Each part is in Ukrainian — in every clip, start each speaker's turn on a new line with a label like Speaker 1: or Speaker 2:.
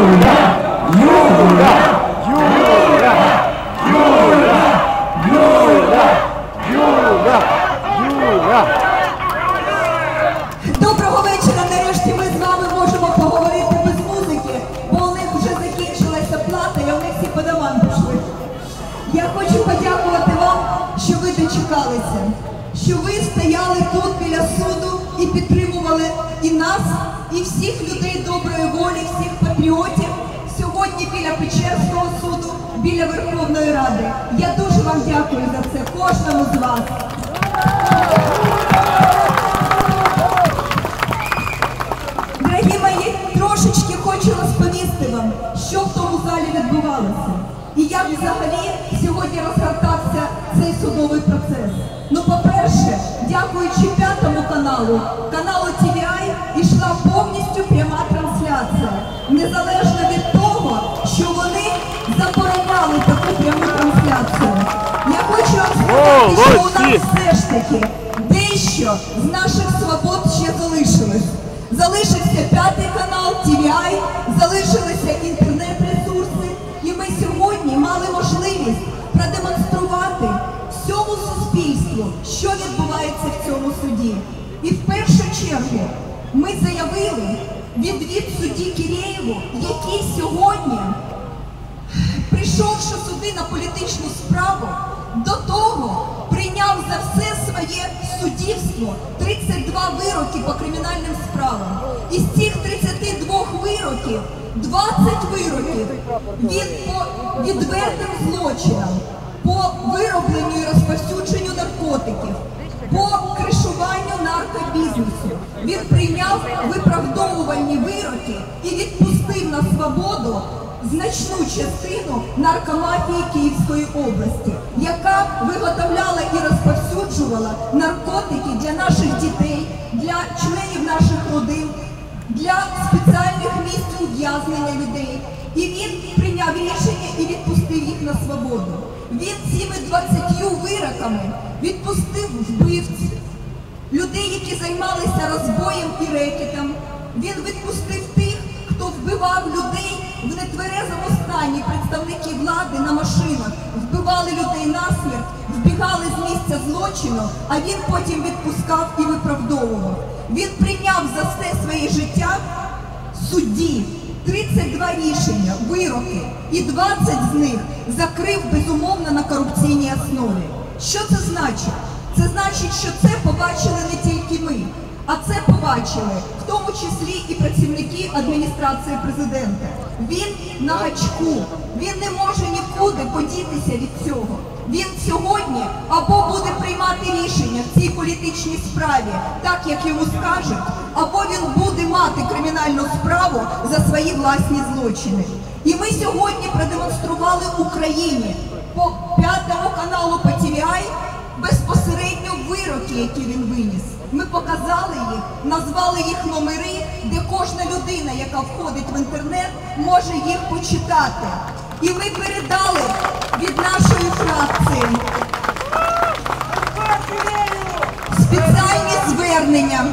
Speaker 1: no біля Верховної Ради. Я дуже вам дякую за це, кожному з вас. Дорогі мої, трошечки хочу розповісти вам, що в тому залі відбувалося. І як взагалі сьогодні розгортався цей судовий процес. Ну, по-перше, дякуючи п'ятому каналу, каналу TVI, йшла повністю пряма трансляція. Незалежно забороняли таку пряму трансляцію. Я хочу вам сказати, що у нас все ж таки дещо з наших свобод ще залишилось. Залишився п'ятий канал, TVI, залишилися інтернет-ресурси, і ми сьогодні мали можливість продемонструвати всьому суспільству, що відбувається в цьому суді. І в першу чергу ми заявили відвід судді Кірєєву, який сьогодні сюди на політичну справу, до того прийняв за все своє суддівство 32 вироки по кримінальним справам. Із цих 32 вироків 20 вироків він по відвертим злочинам, по виробленню і розповсюдженню наркотиків, по кришуванню наркобізнесу. Він прийняв виправдовувальні вироки і відпустив на свободу значну частину наркомафії Київської області, яка виготовляла і розповсюджувала наркотики для наших дітей, для членів наших родин, для спеціальних місць ув'язнення людей. І він прийняв рішення і відпустив їх на свободу. Він цими 20 вироками відпустив вбивців, людей, які займалися розбоєм і рекетом. Він відпустив вбивав людей в нетверезому стані, представники влади на машинах, вбивали людей насмерть, вбігали з місця злочину, а він потім відпускав і виправдовував. Він прийняв за все своє життя судді 32 рішення, вироки, і 20 з них закрив безумовно на корупційній основі. Що це значить? Це значить, що це побачили не тільки ми, а це побачили в тому числі і працівники адміністрації президента. Він на гачку, він не може нікуди подітися від цього. Він сьогодні або буде приймати рішення в цій політичній справі, так як йому скажуть, або він буде мати кримінальну справу за свої власні злочини. І ми сьогодні продемонстрували Україні по п'ятому каналу по TVI безпосередньо вироки, які він виніс. Ми показали їх, назвали їх номери, де кожна людина, яка входить в інтернет, може їх почитати. І ми передали від нашої фракції спеціальні звернення,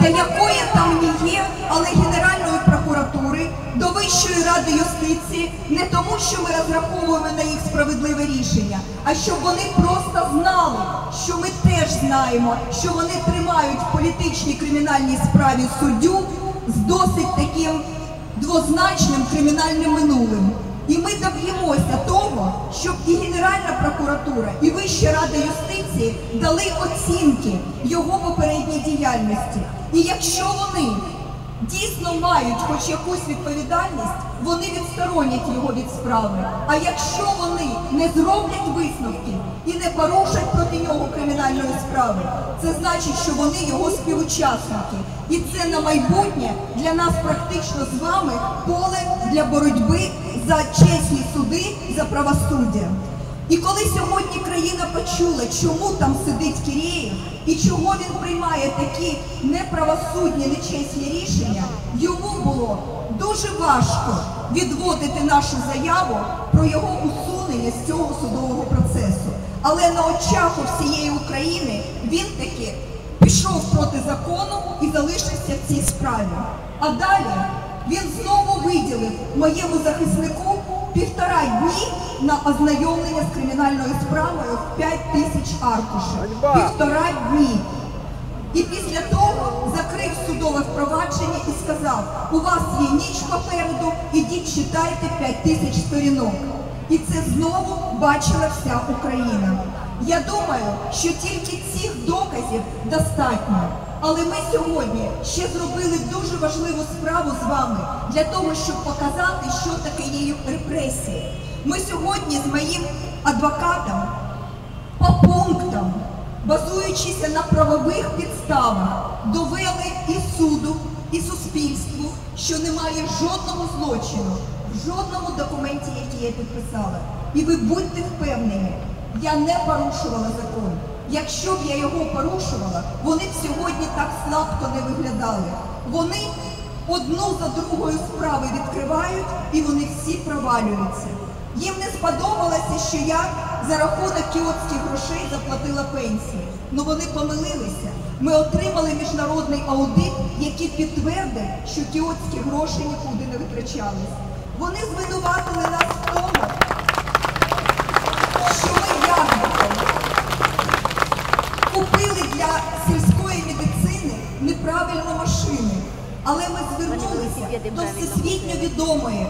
Speaker 1: для якої там не є, але Генеральної прокуратури до Вищої ради юстиції не тому, що ми розраховуємо на їх справедливе рішення, а щоб вони просто знали, що знаємо, що вони тримають в політичній кримінальній справі суддю з досить таким двозначним кримінальним минулим. І ми доб'ємося того, щоб і Генеральна прокуратура, і Вища рада юстиції дали оцінки його попередній діяльності. І якщо вони дійсно мають хоч якусь відповідальність, вони відсторонять його від справи. А якщо вони не зроблять висновки і не порушать проти нього кримінальної справи, це значить, що вони його співучасники. І це на майбутнє для нас практично з вами поле для боротьби за чесні суди, за правосуддя. І коли сьогодні країна почула, чому там сидить Кірєєв і чого він приймає такі неправосудні, нечесні рішення, йому було дуже важко відводити нашу заяву про його усунення з цього судового процесу. Але на очах у всієї України він таки пішов проти закону і залишився в цій справі. А далі Він знову виділив моєму захиснику півтора дні на ознайомлення з кримінальною справою в 5 тисяч аркушів. Півтора дні. І після того закрив судове впровадження і сказав: у вас є ніч попереду, ідіть читайте 5 тисяч сторінок. І це знову бачила вся Україна. Я думаю, що тільки цих доказів достатньо. Але ми сьогодні ще зробили дуже важливу справу з вами для того, щоб показати, що таке є репресії. Ми сьогодні з моїм адвокатом по пунктам, базуючися на правових підставах, довели і суду, і суспільству, що немає жодного злочину в жодному документі, який я підписала. І ви будьте впевнені, я не порушувала закон. Якщо б я його порушувала, вони б сьогодні так слабко не виглядали. Вони одну за другою справи відкривають і вони всі провалюються. Їм не сподобалося, що я за рахунок кіотських грошей заплатила пенсії. Ну вони помилилися. Ми отримали міжнародний аудит, який підтвердив, що кіотські гроші нікуди не витрачались. Вони звинуватили нас в тому, для сільської медицини неправильно машини. Але ми звернулися до всесвітньо відомої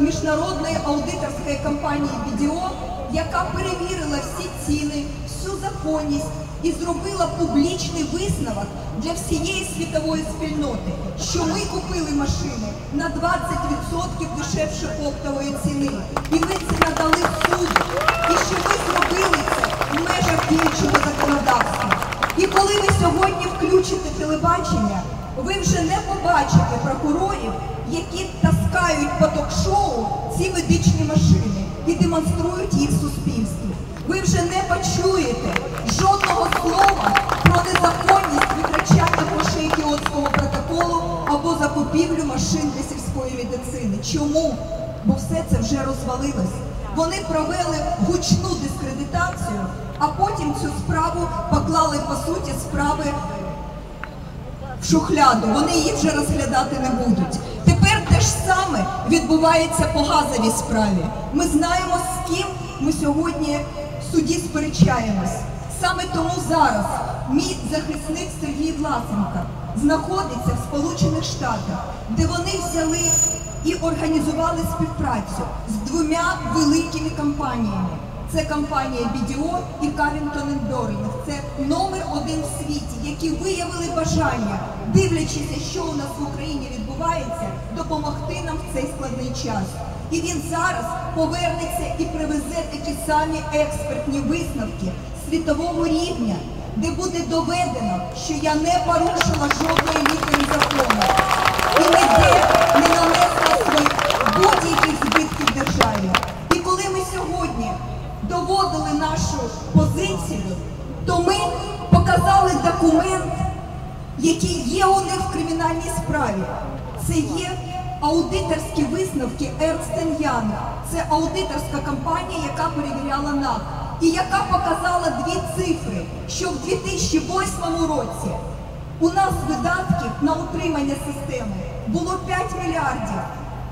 Speaker 1: міжнародної аудиторської компанії BDO, яка перевірила всі ціни, всю законність і зробила публічний висновок для всієї світової спільноти, що ми купили машини на 20% дешевше оптової ціни. І ми це надали суду. І що ми зробили це в межах діючого законодавства. І коли ви сьогодні включите телебачення, ви вже не побачите прокурорів, які таскають по ток-шоу ці медичні машини і демонструють їх суспільству. Ви вже не почуєте жодного слова про незаконність витрачання грошей Кіотського протоколу або закупівлю машин для сільської медицини. Чому? Бо все це вже розвалилось. Вони провели гучну дискредитацію, а потім цю справу поклали по суті справи в шухляду. Вони її вже розглядати не будуть. Тепер те ж саме відбувається по газовій справі. Ми знаємо, з ким ми сьогодні в суді сперечаємось. Саме тому зараз мій захисник Сергій Власенко знаходиться в Сполучених Штатах, де вони взяли і організували співпрацю з двома великими компаніями. Це компанія BDO і Carrington Dorling. Це номер один в світі, які виявили бажання, дивлячись, що у нас в Україні відбувається, допомогти нам в цей складний час. І він зараз повернеться і привезе такі самі експертні висновки світового рівня, де буде доведено, що я не порушила жодної літери закону і ніде не нанесла своїх будь-яких збитків державі. І коли ми сьогодні доводили нашу позицію, то ми показали документ, який є у них в кримінальній справі. Це є аудиторські висновки Young. Це аудиторська компанія, яка перевіряла НАК. І яка показала дві цифри, що в 2008 році у нас видатків на утримання системи було 5 мільярдів,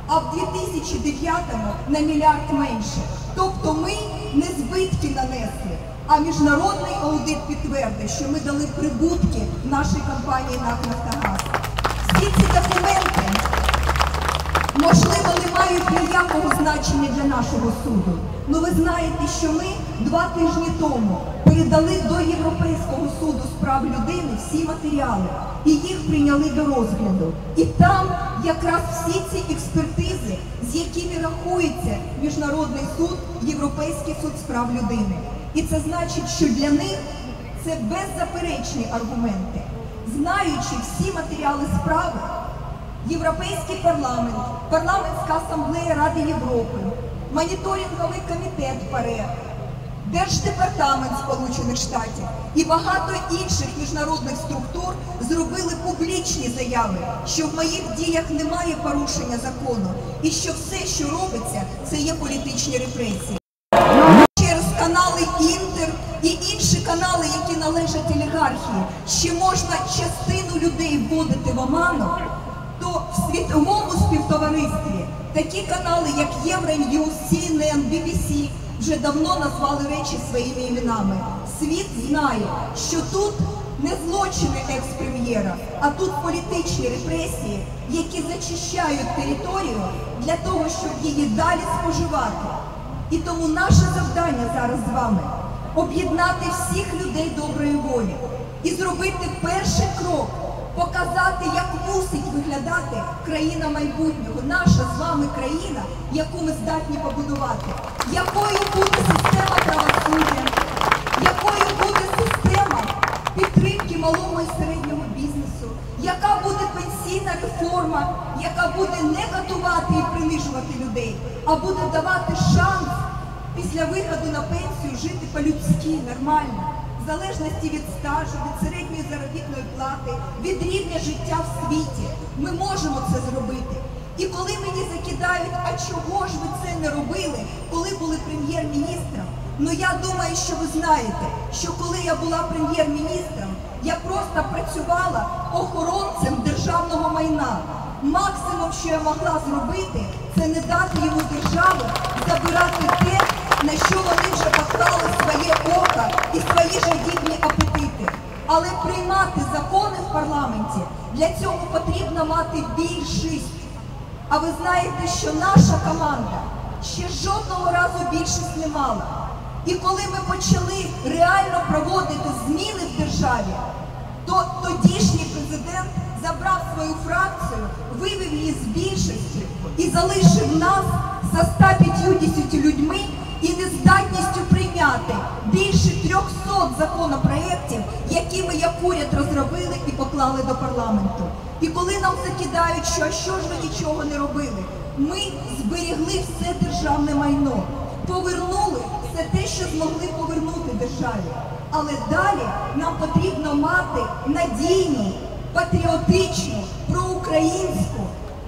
Speaker 1: а в 2009-му на мільярд менше. Тобто ми не збитки нанесли, а міжнародний аудит підтвердив, що ми дали прибутки нашій компанії НАК «Нафтогаз». Всі ці документи можливо, не мають ніякого значення для нашого суду. але ви знаєте, що ми два тижні тому передали до Європейського суду з прав людини всі матеріали і їх прийняли до розгляду. І там якраз всі ці експертизи, з якими рахується Міжнародний суд, Європейський суд з прав людини. І це значить, що для них це беззаперечні аргументи. Знаючи всі матеріали справи, Європейський парламент, парламентська асамблея Ради Європи, моніторинговий комітет ПАРЕ, Держдепартамент Сполучених Штатів і багато інших міжнародних структур зробили публічні заяви, що в моїх діях немає порушення закону і що все, що робиться, це є політичні репресії. Через канали Інтер і інші канали, які належать олігархії, ще можна частину людей вводити в оману, то в світовому співтоваристві такі канали, як Євроньюз, CNN, BBC, вже давно назвали речі своїми іменами. Світ знає, що тут не злочини екс-прем'єра, а тут політичні репресії, які зачищають територію для того, щоб її далі споживати. І тому наше завдання зараз з вами об'єднати всіх людей доброї волі і зробити перший крок, показати, як мусить виглядати країна майбутнього, наша з вами країна, яку ми здатні побудувати, якою буде система правосуддя, якою буде система підтримки малого і середнього бізнесу, яка буде пенсійна реформа, яка буде не катувати і принижувати людей, а буде давати шанс після виходу на пенсію жити по-людськи, нормально, в залежності від стажу, від середньої заробітної плати, від рівня життя в світі. Ми можемо це зробити. І коли мені закидають, а чого ж ви це не робили, коли були прем'єр-міністром? Ну я думаю, що ви знаєте, що коли я була прем'єр-міністром, я просто працювала охоронцем державного майна. Максимум, що я могла зробити, це не дати йому державу забирати те, на що вони вже поклали своє око і свої жадібні апетити. Але приймати закони в парламенті для цього потрібно мати більшість. А ви знаєте, що наша команда ще жодного разу більшість не мала. І коли ми почали реально проводити зміни в державі, то тодішній президент забрав свою фракцію, вивів її з більшості і залишив нас за 150 людьми 300 законопроєктів, які ми як уряд розробили і поклали до парламенту. І коли нам закидають, що що ж ви нічого не робили, ми зберігли все державне майно, повернули все те, що змогли повернути державі. Але далі нам потрібно мати надійну, патріотичну, проукраїнську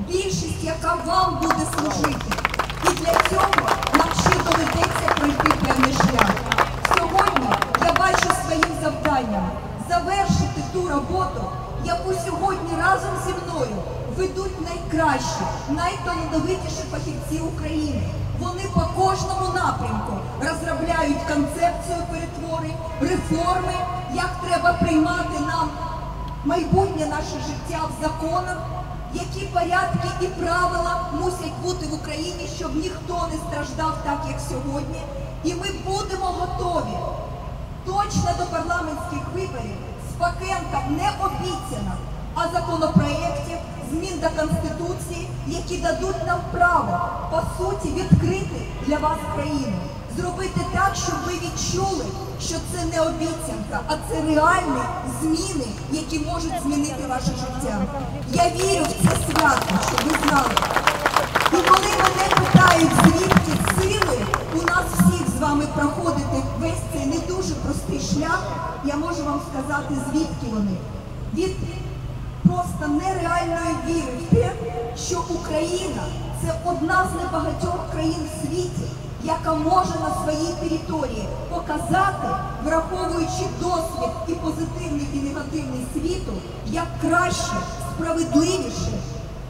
Speaker 1: більшість, яка вам буде служити. І для цього нам ще доведеться пройти певний шлях. Завданням завершити ту роботу, яку сьогодні разом зі мною ведуть найкращі, найталановитіші фахівці України. Вони по кожному напрямку розробляють концепцію перетвори, реформи, як треба приймати нам майбутнє наше життя в законах, які порядки і правила мусять бути в Україні, щоб ніхто не страждав так, як сьогодні. І ми будемо готові точно до парламентських виборів з пакетом не обіцянок, а законопроєктів, змін до Конституції, які дадуть нам право, по суті, відкрити для вас країну. Зробити так, щоб ви відчули, що це не обіцянка, а це реальні зміни, які можуть змінити ваше життя. Я вірю в це свято, щоб ви знали. І коли мене питають, звідки сили у нас всіх з вами не простий шлях, я можу вам сказати, звідки вони. Від просто нереальної віри в те, що Україна це одна з небагатьох країн в світі, яка може на своїй території показати, враховуючи досвід і позитивний, і негативний світу, як краще, справедливіше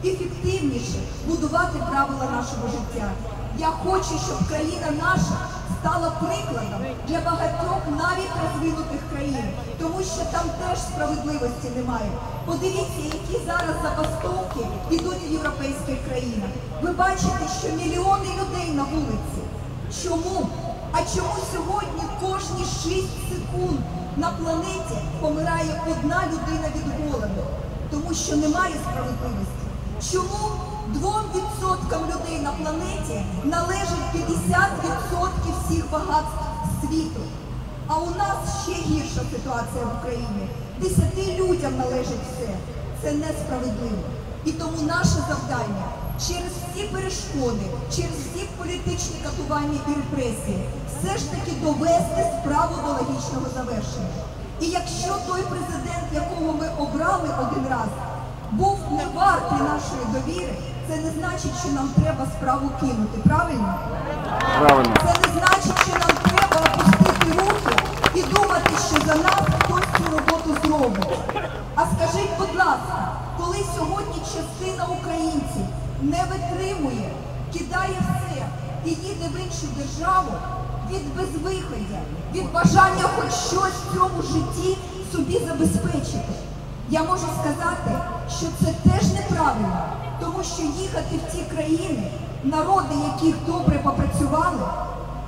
Speaker 1: ефективніше будувати правила нашого життя. Я хочу, щоб країна наша стала прикладом для багатьох навіть розвинутих країн, тому що там теж справедливості немає. Подивіться, які зараз забастовки йдуть в європейських країнах. Ви бачите, що мільйони людей на вулиці. Чому? А чому сьогодні кожні 6 секунд на планеті помирає одна людина від голоду? Тому що немає справедливості. Чому 2% людей на планеті належить 50% всіх багатств світу? А у нас ще гірша ситуація в Україні. Десяти людям належить все. Це несправедливо. І тому наше завдання через всі перешкоди, через всі політичні катування і репресії, все ж таки довести справу до логічного завершення. І якщо той президент, якого ми обрали один раз, був не вартий нашої довіри, це не значить, що нам треба справу кинути. Правильно?
Speaker 2: Правильно.
Speaker 1: Це не значить, що нам треба опустити руки і думати, що за нас хтось цю роботу зробить. А скажіть, будь ласка, коли сьогодні частина українців не витримує, кидає все і їде в іншу державу від безвиходя, від бажання хоч щось в цьому житті собі забезпечити. Я можу сказати, що це теж неправильно, тому що їхати в ті країни, народи яких добре попрацювали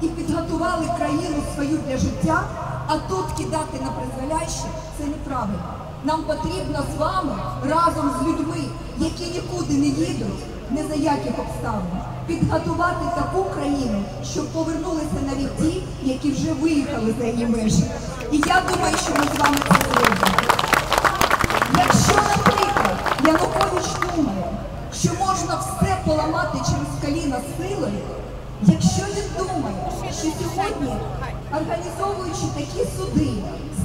Speaker 1: і підготували країну свою для життя, а тут кидати на призволяще це неправильно. Нам потрібно з вами разом з людьми, які нікуди не їдуть, не за яких обставин, підготувати таку країну, щоб повернулися навіть ті, які вже виїхали за її межі. І я думаю, що ми з вами Янукович думає, що можна все поламати через коліна силою, якщо він думає, що сьогодні, організовуючи такі суди,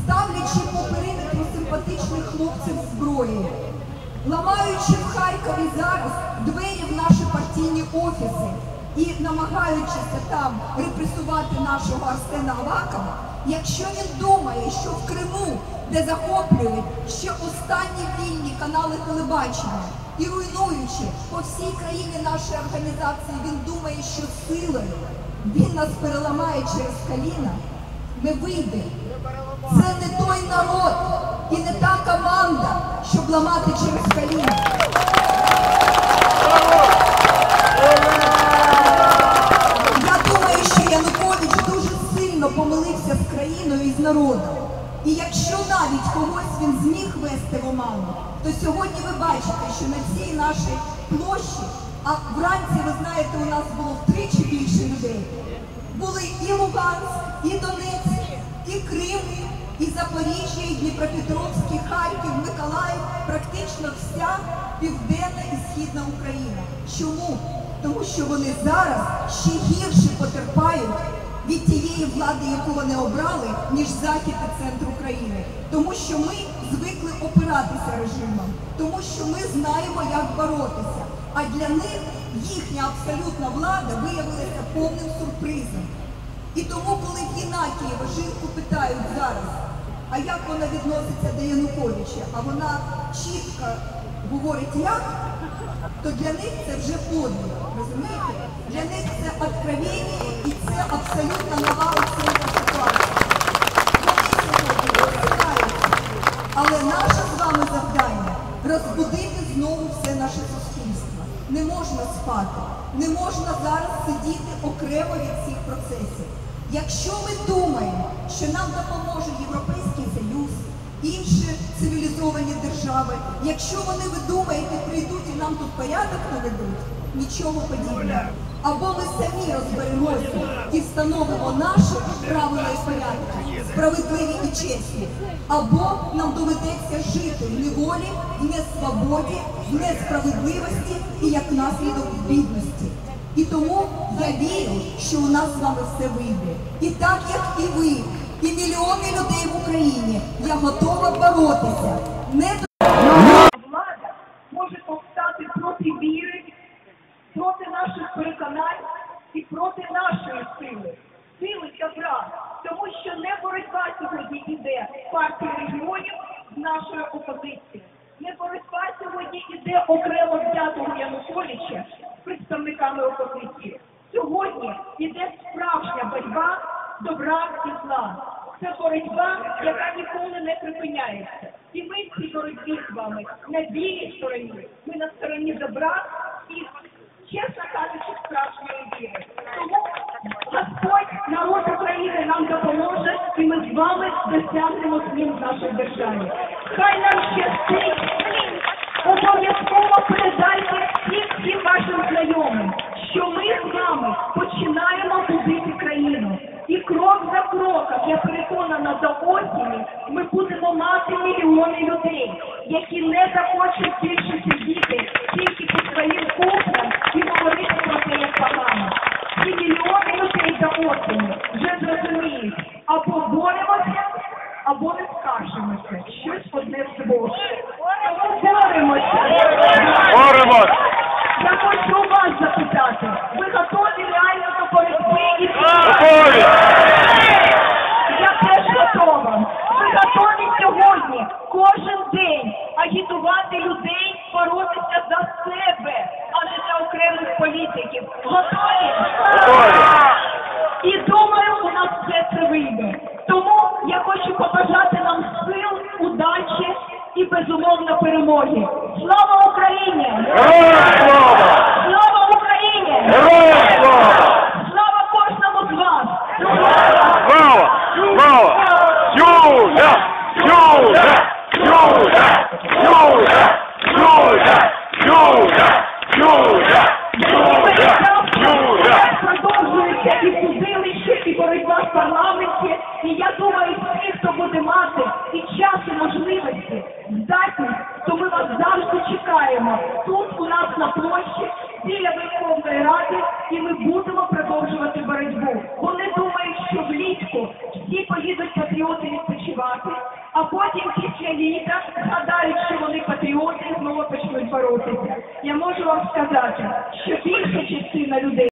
Speaker 1: ставлячи по периметру симпатичних хлопців зброєю, ламаючи в Харкові зараз двері в наші партійні офіси і намагаючися там репресувати нашого Арсена Авакова, якщо він думає, що в Криму, де захоплюють ще останні вільні канали телебачення і руйнуючи по всій країні нашої організації, він думає, що силою він нас переламає через коліна, ми вийдемо. Це не той народ і не та команда, щоб ламати через коліна. Я думаю, що Янукович дуже сильно помилився з країною і з народом. І якщо навіть когось він зміг вести в оману, то сьогодні ви бачите, що на цій нашій площі, а вранці, ви знаєте, у нас було втричі більше людей. Були і Луганськ, і Донецьк, і Крим, і Запоріжжя, і Дніпропетровськ, і Харків, Миколаїв, практично вся південна і східна Україна. Чому? Тому що вони зараз ще гірше потерпають від тієї влади, яку вони обрали, ніж захід і центр України. Тому що ми звикли опиратися режимом, тому що ми знаємо, як боротися. А для них їхня абсолютна влада виявилася повним сюрпризом. І тому, коли в Єнакієва жінку питають зараз, а як вона відноситься до Януковича, а вона чітко говорить як, то для них це вже подвиг, розумієте? Для них це откровення і це абсолютно нова оцінка ситуації. Але наше з вами завдання розбудити знову все наше суспільство. Не можна спати, не можна зараз сидіти окремо від цих процесів. Якщо ми думаємо, що нам допоможе Європейський Союз, інші цивілізовані держави, якщо вони, ви думаєте, прийдуть і нам тут порядок наведуть, нічого подібного. Або ми самі розберемося і встановимо наші правила і порядки, справедливі і чесні, або нам доведеться жити в неволі, в несвободі, в несправедливості і як наслідок бідності. І тому я вірю, що у нас з вами все вийде. І так як і ви, і мільйони людей в Україні, я готова боротися. Не
Speaker 2: влада може повстати проти віри, проти наших переконань і проти нашої сили, сили добра. Тому що не боротьба сьогодні йде партії регіонів з нашою опозицією. Не боротьба сьогодні йде окремо взятого Януковича з представниками опозиції. Сьогодні йде справжня боротьба добра і зла. Це боротьба, яка ніколи не припиняється. І ми в цій боротьбі з вами на вірій стороні. Ми на стороні добра і, чесно кажучи, справжньої віри. Тому Господь, народ України нам допоможе, і ми з вами досягнемо змін в нашій державі. Хай нам щастить. Обов'язково передайте всім вашим знайомим, що ми з вами починаємо будити країну. І крок за кроком, я переконана, до осені ми будемо мати мільйони людей, які не захочуть більше сидіти тільки по своїм кухням і говорити про те, як погано. Ці мільйони людей до осені
Speaker 1: Judah! Judah!